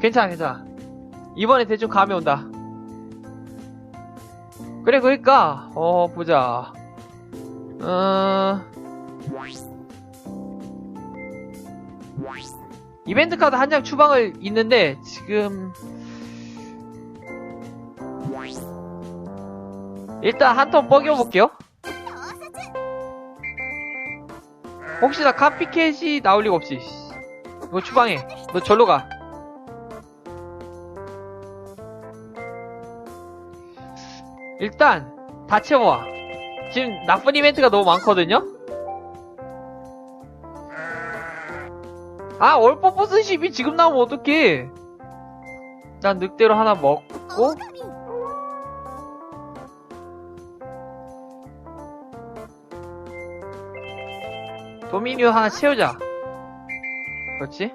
괜찮아, 괜찮아. 이번에 대충 감이 온다. 그래, 그러니까, 어, 보자. 어, 이벤트 카드 한 장 추방을 있는데, 지금, 일단 한 턴 뻐겨볼게요. 혹시나 카피캣이 나올 리가 없지. 너 추방해. 너 절로 가. 일단 다 채워와. 지금 나쁜 이벤트가 너무 많거든요? 아, 얼퍼포스 10이 지금 나오면 어떡해. 난 늑대로 하나 먹고, 도미니오 하나 채우자. 그렇지?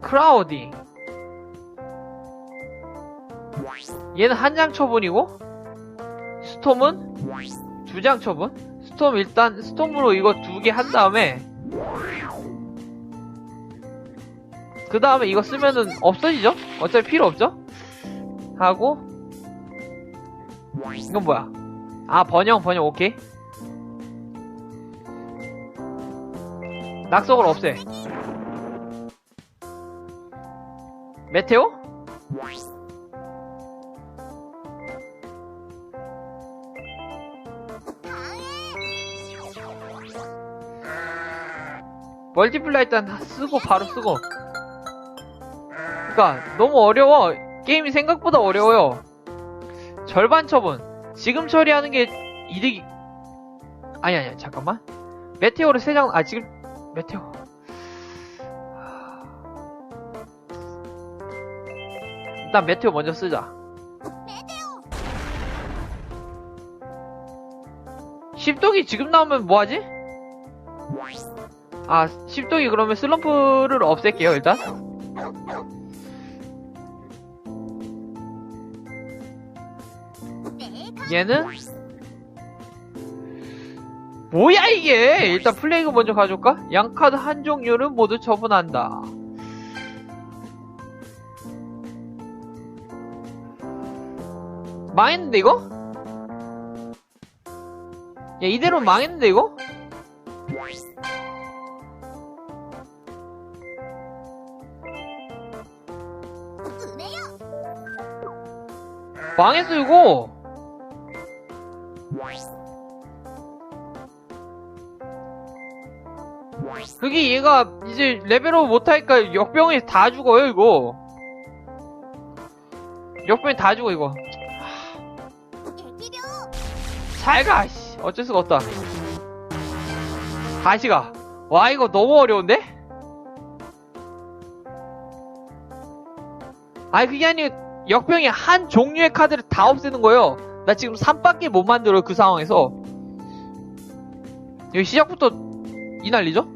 크라우딩. 얘는 한 장 처분이고, 스톰은 두 장 처분. 스톰 일단 스톰으로 이거 두 개 한 다음에, 그 다음에 이거 쓰면은 없어지죠? 어차피 필요 없죠? 하고, 이건 뭐야? 아, 번영, 번영, 오케이. 낙석을 없애. 메테오? 멀티플라 일단 다 쓰고 바로 쓰고. 그니까 너무 어려워. 게임이 생각보다 어려워요. 절반 처분. 지금 처리하는 게 이득이 아니 아니 잠깐만. 메테오를 3장 아 지금 메테오. 일단 메테오 먼저 쓰자. 십독이 지금 나오면 뭐하지? 아, 십독이 그러면 슬럼프를 없앨게요, 일단. 얘는? 뭐야, 이게! 일단 플레이그 먼저 가져올까? 양카드 한 종류는 모두 처분한다. 망했는데, 이거? 야, 이대로 망했는데, 이거? 망했어, 이거! 그게 얘가 이제 레벨업 못하니까 역병이 다 죽어요, 이거. 역병이 다 죽어, 이거. 잘 가, 씨. 어쩔 수가 없다. 다시 가. 와, 이거 너무 어려운데? 아니, 그게 아니고, 역병이 한 종류의 카드를 다 없애는 거예요. 나 지금 3밖에 못 만들어요, 그 상황에서. 여기 시작부터 이 난리죠?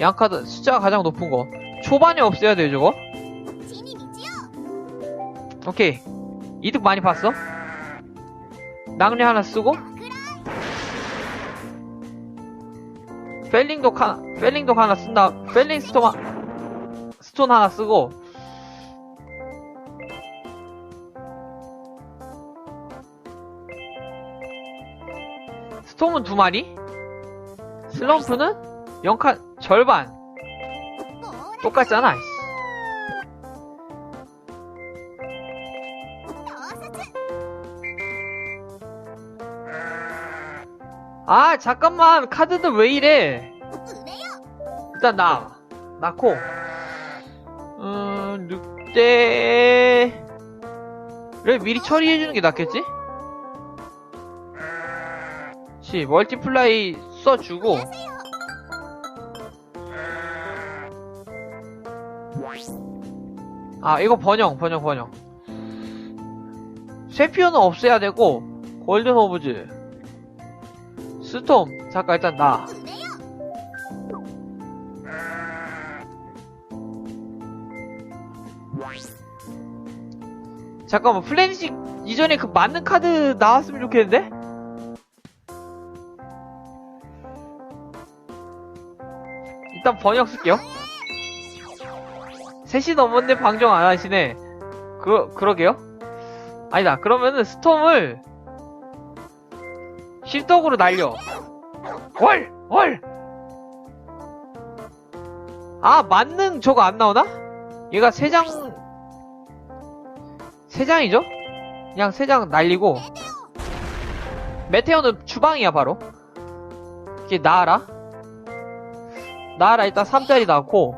양카드 숫자가 가장 높은 거. 초반에 없애야 돼요, 저거. 오케이. 이득 많이 봤어. 낭뢰 하나 쓰고. 펠링독 하나, 펠링독 하나 쓴다. 펠링 스톤, 하, 스톤 하나 쓰고. 스톰은 두 마리. 슬럼프는 0칸 절반. 똑같잖아. 씨. 아 잠깐만 카드들 왜 이래? 일단 나 낳고 음 늑대 를 미리 처리해주는 게 낫겠지? 시 멀티플라이 써주고. 아 이거 번영 번영 번영. 쇠피어는 없애야 되고 골든 오브즈. 스톰 잠깐 일단 나. 잠깐만 플래닛이 이전에 그 맞는 카드 나왔으면 좋겠는데? 일단 번역 쓸게요 3시 넘었는데 방정 안 하시네. 그, 그러게요? 아니다. 그러면은 스톰을 십덕으로 날려. 월! 월! 아, 만능 저거 안 나오나? 얘가 세장세장이죠 그냥 세 장 날리고. 메테오는 주방이야, 바로. 이게 나아라. 나아라 일단 3짜리 나왔고.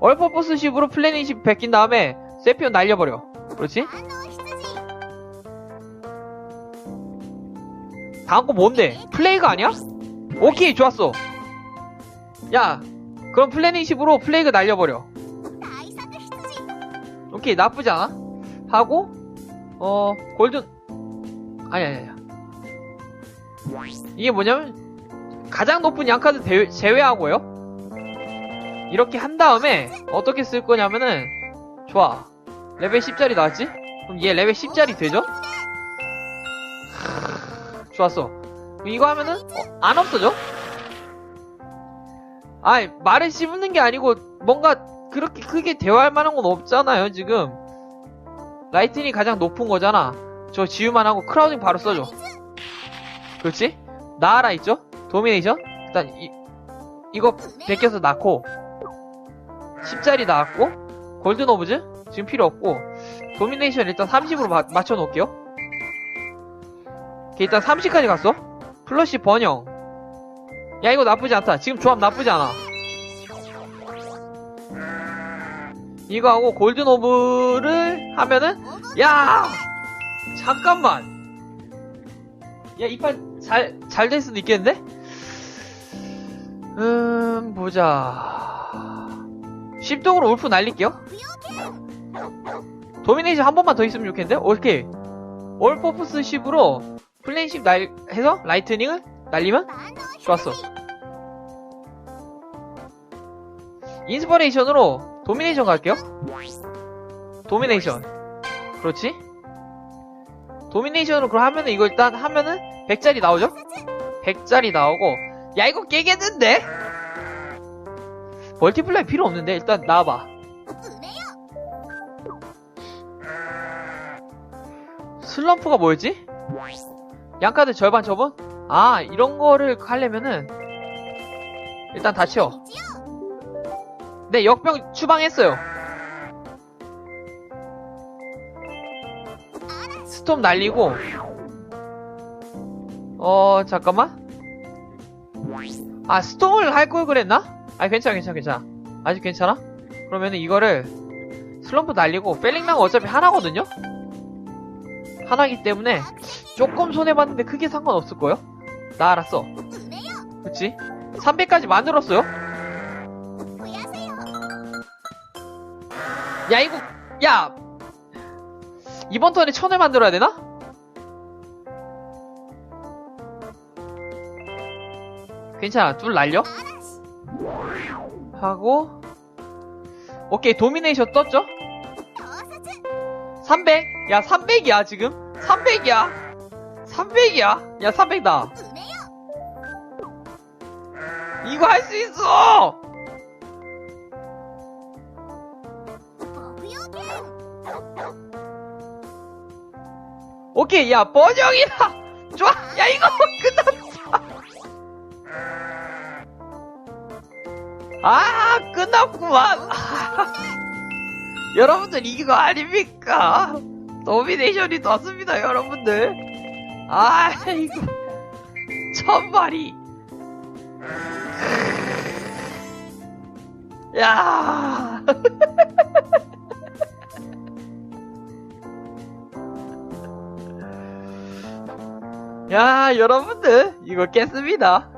얼퍼포스식으로 플래닛이 베낀 다음에 세피온 날려버려. 그렇지? 다음 거 뭔데? 플레이가 아니야? 오케이, 좋았어. 야, 그럼 플래닛식으로 플레이그 날려버려. 오케이, 나쁘지 않아? 하고, 어, 골든, 아니, 아니, 아니. 이게 뭐냐면, 가장 높은 양카드 대- 제외하고요. 이렇게 한 다음에, 어떻게 쓸 거냐면은, 좋아. 레벨 10짜리 나왔지? 그럼 얘 레벨 10짜리 되죠? 좋았어. 이거 하면은, 어, 안 없어져? 아이, 말을 씹는 게 아니고, 뭔가, 그렇게 크게 대화할 만한 건 없잖아요, 지금. 라이튼이 가장 높은 거잖아. 저 지우만 하고 크라우딩 바로 써줘. 그렇지? 나아라 있죠? 도미네이션? 일단, 이, 이거 베껴서 낳고, 10짜리 나왔고, 골든 오브즈? 지금 필요 없고, 도미네이션 일단 30으로 맞춰 놓을게요. 오케이, 일단 30까지 갔어. 플러시 번영. 야, 이거 나쁘지 않다. 지금 조합 나쁘지 않아. 이거 하고 골든 오브를 하면은 야 잠깐만 야 이 판 잘 잘 될 수도 있겠는데 음 보자 10동으로 울프 날릴게요 도미네이션 한 번만 더 있으면 좋겠는데 오케이 올퍼프스 10으로 플레인십 날 해서 라이트닝을 날리면 좋았어 인스퍼레이션으로 도미네이션 갈게요. 도미네이션. 그렇지? 도미네이션으로 그럼 하면은 이거 일단 하면은 100짜리 나오죠? 100짜리 나오고 야 이거 깨겠는데? 멀티플라이 필요 없는데 일단 나와봐. 슬럼프가 뭐였지? 양카드 절반 처분? 아 이런 거를 하려면은 일단 다 치워. 네, 역병 추방했어요. 스톰 날리고, 어, 잠깐만. 아, 스톰을 할 걸 그랬나? 아, 괜찮아, 괜찮아, 괜찮아. 아직 괜찮아? 그러면은 이거를 슬럼프 날리고, 펠링랑 어차피 하나거든요? 하나기 때문에 조금 손해봤는데 크게 상관없을 거요. 나 알았어. 그치? 300까지 만들었어요? 야 이거 야 이번 턴에 천을 만들어야 되나? 괜찮아 둘 날려 하고 오케이 도미네이션 떴죠? 300? 야 300이야 지금 300이야 300이야 야 300다 이거 할 수 있어 오케이, 야, 번영이다! 좋아! 야, 이거 끝났다! 아, 끝났구만! 여러분들, 이거 아닙니까? 도미네이션이 떴습니다, 여러분들. 아, 이거. 천마리. 야. 야, 여러분들, 이거 깼습니다.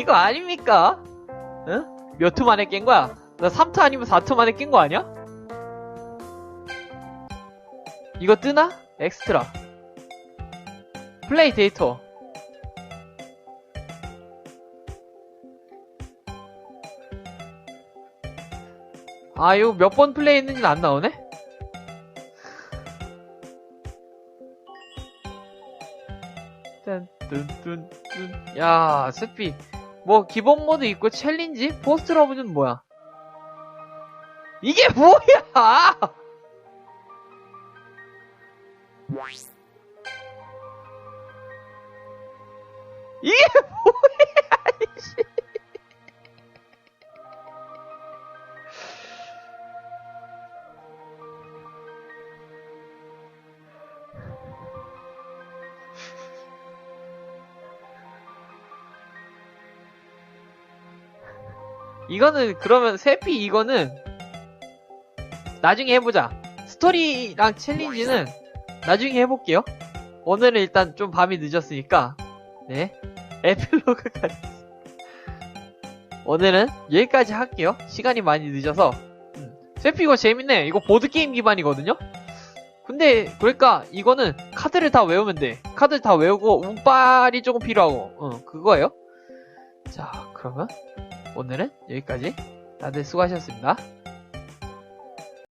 이거 아닙니까? 응? 몇투 만에 깬 거야? 나 3투 아니면 4투 만에 깬 거 아니야? 이거 뜨나? 엑스트라. 플레이 데이터. 아, 이거 몇 번 플레이 했는지는 안 나오네? 야, 스피. 뭐 기본 모드 있고 챌린지? 포스트 러브는 뭐야? 이게 뭐야? 이게 뭐야? 이씨. 이거는 그러면 세피 이거는 나중에 해보자. 스토리랑 챌린지는 나중에 해볼게요. 오늘은 일단 좀 밤이 늦었으니까 네 에필로그까지 오늘은 여기까지 할게요. 시간이 많이 늦어서 음, 세피 이거 재밌네. 이거 보드 게임 기반이거든요. 근데 그러니까 이거는 카드를 다 외우면 돼. 카드를 다 외우고 운빨이 조금 필요하고 어, 그거예요. 자 그러면 오늘은 여기까지 다들 수고하셨습니다.